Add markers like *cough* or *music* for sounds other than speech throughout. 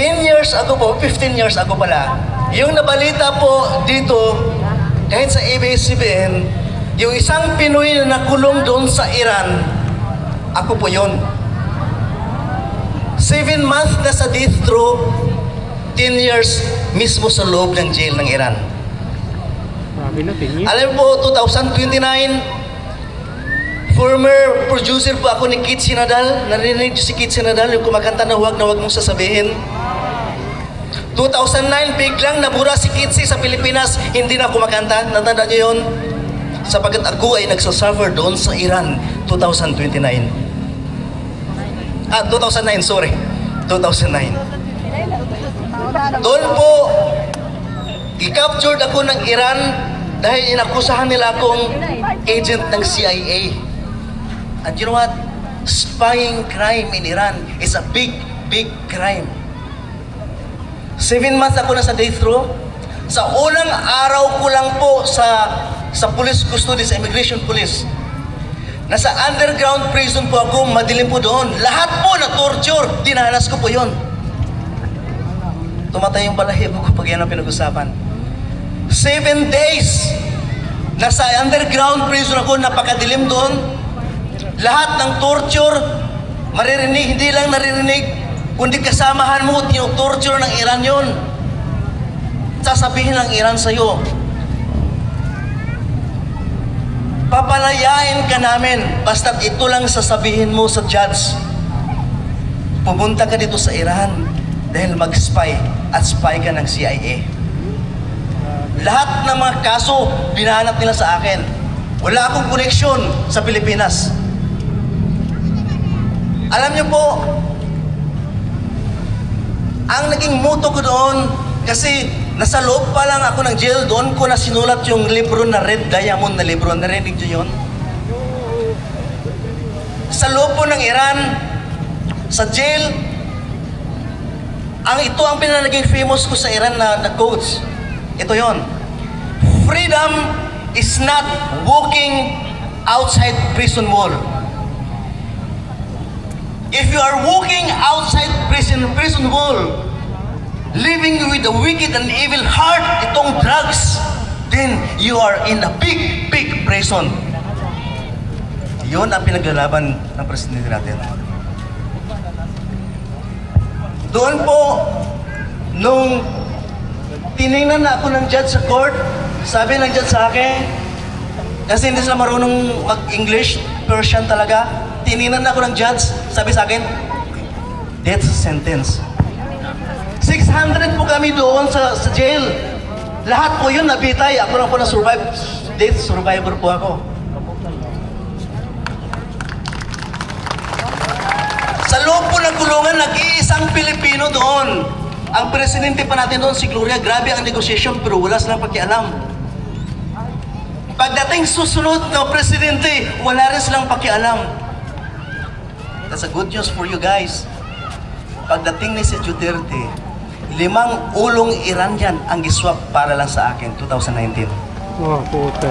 10 years ago po, 15 years ago pala, yung nabalita po dito, kahit sa ABS-CBN, yung isang Pinoy na nakulong doon sa Iran, ako po yon. Seven months na sa death row, 10 years mismo sa loob ng jail ng Iran. Alam po, 2029, former producer po ako ni Kit Sinadal. Narinig si Kit Sinadal, yung kumakanta na huwag na huwag mong sasabihin. 2009, biglang nabura si Kitsi sa Pilipinas, hindi na kumakanta. Natanda niyo yun? Sapagat ako ay nagsasuffer doon sa Iran, 2029. Ah, 2009, sorry. 2009. Doon po, i-captured ako ng Iran dahil inakusahan nila akong agent ng CIA. And you know what? Spying crime in Iran is a big, big crime. Seven months ako na sa death row. Sa unang araw ko lang po sa sa police custody, sa immigration police. Nasa underground prison po ako, madilim po doon. Lahat po na torture, dinanas ko po yon. Tumatay yung balahibo ko pag yan ang pinag-usapan. Seven days, nasa underground prison ako, napakadilim doon. Lahat ng torture, maririnig, hindi lang naririnig, kundi kasamahan mo, tinutorture ng Iran yon. Sasabihin ng Iran sa'yo, papalayain ka namin, basta't ito lang sasabihin mo sa judge. Pumunta ka dito sa Iran dahil mag-spy at spy ka ng CIA. Lahat ng mga kaso, binahanap nila sa akin. Wala akong koneksyon sa Pilipinas. Alam niyo po, ang naging motto ko doon, kasi nasa loob pa lang ako ng jail, doon ko na sinulat yung libro na Red Diamond na libro. Narinig niyo yun? Sa loob po ng Iran, sa jail, ang ito ang pinanaging famous ko sa Iran na, na quotes. Ito yon. Freedom is not walking outside prison wall. If you are walking outside prison prison wall, living with a wicked and evil heart, itong drugs, then you are in a big, big prison. Yun ang pinaglalaban ng presidente natin. Doon po, nung tiningnan na ako ng judge sa court, sabi ng judge sa akin, kasi hindi sila marunong mag-English, Persian talaga, tiningnan na ako ng judge, sabi sa akin, death sentence. 600 po kami doon sa, sa jail. Lahat po yun nabitay. Ako lang po na-survive. Death survivor po ako. Sa loob po ng kulungan, nag-iisang Pilipino doon. Ang presidente pa natin doon, si Gloria, grabe ang negosyasyon pero wala silang pakialam. Pagdating susunod na presidente, wala rin silang pakialam. That's a good news for you guys. Pagdating ni si Duterte, limang ulong Iranian ang giswap para lang sa akin, 2019. Oh, puta.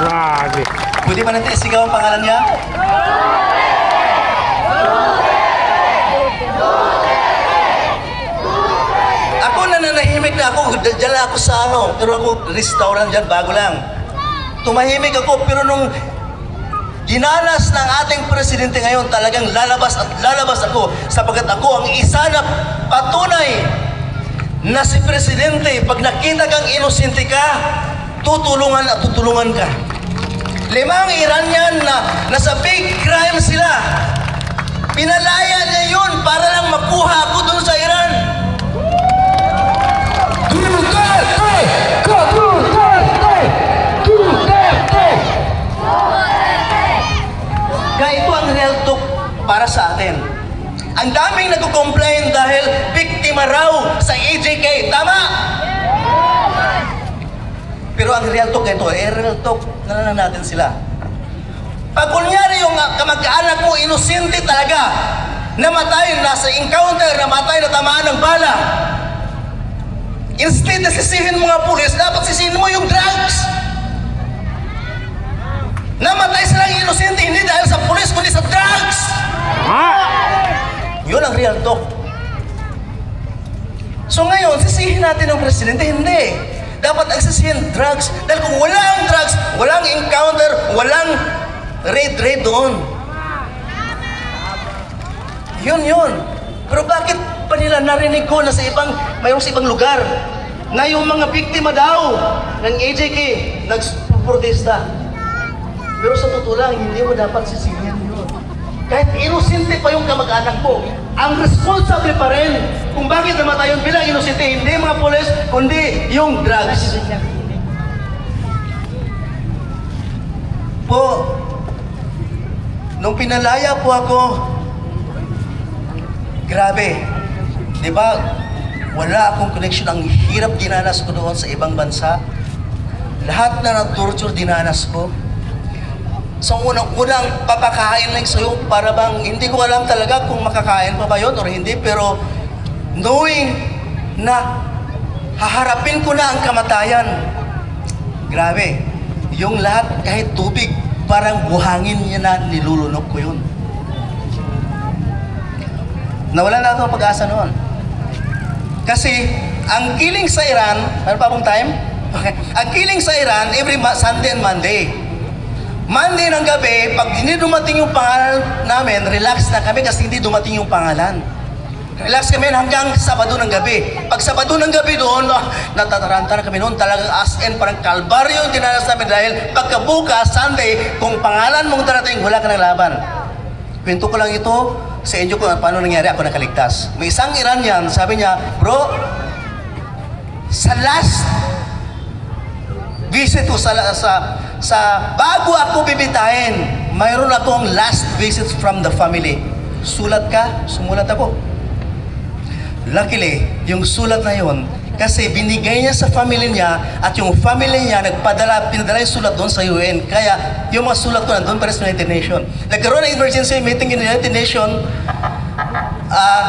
Grabe. Pwede ba natin isigaw ang pangalan niya? Ako nananahimik na ako, dyan lang ako sa ano, pero ako restaurant dyan, bago lang. Tumahimik ako, pero nung dinanas ng ating presidente ngayon, talagang lalabas at lalabas ako sapagkat ako ang isa na patunay na si presidente, pag nakita kang inosente ka, tutulungan at tutulungan ka. Limang Iranian na nasa big crime sila. Pinalaya niya yun para lang makuha ako dun sa Iran. Ito ang real talk para sa atin. Ang daming nagko-complain dahil biktima raw sa EJK. Tama! Pero ang real talk ito, eh, real talk na lang natin sila. Pag kunyari yung kamag-anak mo, inosente talaga, namatay, nasa encounter, namatay, natamaan ng bala. Instead na sisihin mo nga pulis, dapat sisihin mo yung drugs. Namatay silang inosente, hindi dahil sa pulis, kundi sa drugs. Ha? Yun ang real talk. So ngayon, sisihin natin ang presidente? Hindi. Dapat ang sisihin, drugs. Dahil kung walang drugs, walang encounter, walang raid-raid doon. Yun yun. Pero bakit pa nila narinig ko na sa ibang, mayroong sa ibang lugar, na yung mga biktima daw ng AJK nagprotesta. Pero sa totoo lang, hindi mo dapat sisihin yun. Kahit inosente pa yung kamag-anak mo, ang responsable pa rin kung bakit namatay yun bilang inosente, hindi mga polis, kundi yung drugs. Po, nung pinalaya po ako, grabe, di ba, wala akong connection, ang hirap dinanas ko doon sa ibang bansa. Lahat na na-torture dinanas ko. So unang-unang papakain lang sa'yo para bang hindi ko alam talaga kung makakain pa ba yun or hindi pero knowing na haharapin ko na ang kamatayan. Grabe. Yung lahat kahit tubig parang buhangin niya na nilulunok ko yun. Nawala na ako pag-asa noon. Kasi ang killing sa Iran, meron pa akong time? *laughs* Okay. Ang killing sa Iran every Sunday and Monday. Monday ng gabi, pag hindi dumating yung pangalan namin, relax na kami kasi hindi dumating yung pangalan. Relax kami hanggang Sabado ng gabi. Pag Sabado ng gabi doon, ah, natataranta na kami noon. Talagang as in, parang kalbaryo yung dinanas namin dahil pagkabukas, Sunday, kung pangalan mong darating, wala ka ng laban. Kwento ko lang ito sa inyo kung paano nangyari ako nakaligtas. May isang Iranian, sabi niya, Bro, sa last visit ko sa, sa, sa bago ako bibitahin, mayroon akong last visit from the family. Sulat ka? Sumulat ako. Luckily, yung sulat na yon kasi binigay niya sa family niya at yung family niya nagpadala, pinadala yung sulat doon sa UN. Kaya yung mga sulat ko nandun para sa United Nation. Nagkaroon ng emergency meeting in United Nation. Ah,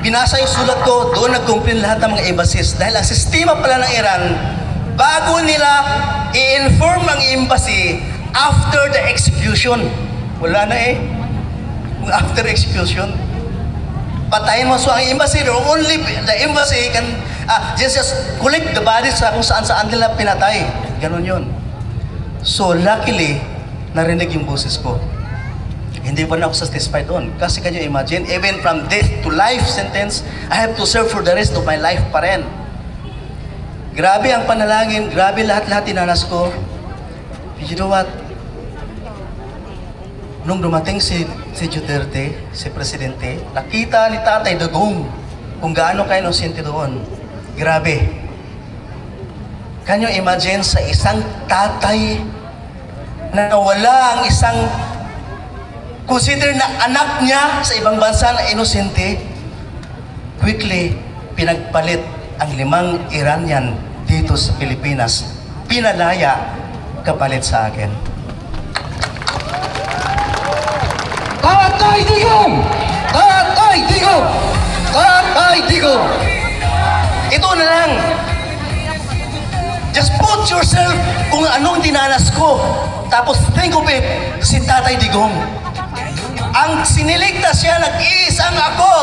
binasa yung sulat ko, doon nag-complain lahat ng mga embassies. Dahil ang sistema pala ng Iran, bago nila i-inform ang embassy after the execution. Wala na eh. After execution, patayin mo so ang embassy or only the embassy can ah, just just collect the bodies sa kung saan saan nila pinatay. Ganon yun. So luckily narinig yung boses ko. Hindi pa na ako satisfied doon. Kasi kanyo imagine even from death to life sentence I have to serve for the rest of my life pa rin grabe ang panalangin grabe lahat-lahat tinanas ko you know what Nung dumating si, si Duterte, si Presidente, nakita ni Tatay Dugong kung gaano kayo inosente doon. Grabe. Can you imagine sa isang tatay na nawala ang isang consider na anak niya sa ibang bansa na inosente, quickly pinagpalit ang limang Iranian dito sa Pilipinas. Pinalaya kapalit sa akin. Tatay Digong! Tatay Digong! Tatay Digong! Ito na lang. Just put yourself kung anong dinanas ko. Tapos think of it, si Tatay Digong. Ang siniligtas siya, nag-iisang ako.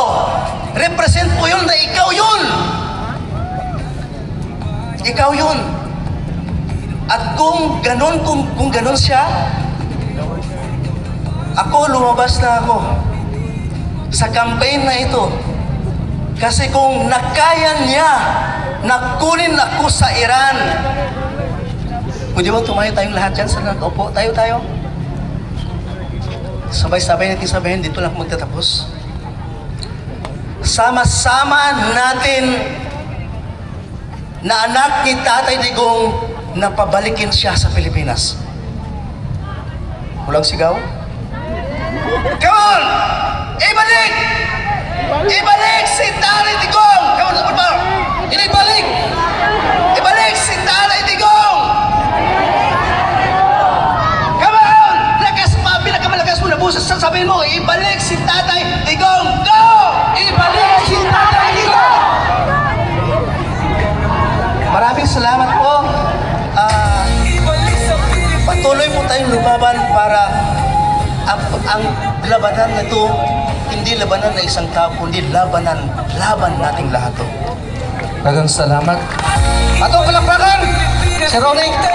Represent po yun na ikaw yun. Ikaw yun. At kung ganon, kung, kung ganon siya, ako lumabas na ako sa campaign na ito. Kasi kung nakaya niya na kunin ako sa Iran, pwede ba tumayo tayong lahat dyan sa nakaupo? Tayo tayo. Sabay-sabay natin sabihin, dito lang magtatapos. Sama-sama natin na anak ni Tatay Digong na pabalikin siya sa Pilipinas. Walang sigaw? Come on! Ibalik! Ibalik salamat po. Ah, patuloy po tayong lumaban para ang, ang labanan na ito, hindi labanan na isang tao, kundi labanan, laban nating lahat to. Dagang salamat. Atong palakpakan, si Ronnie.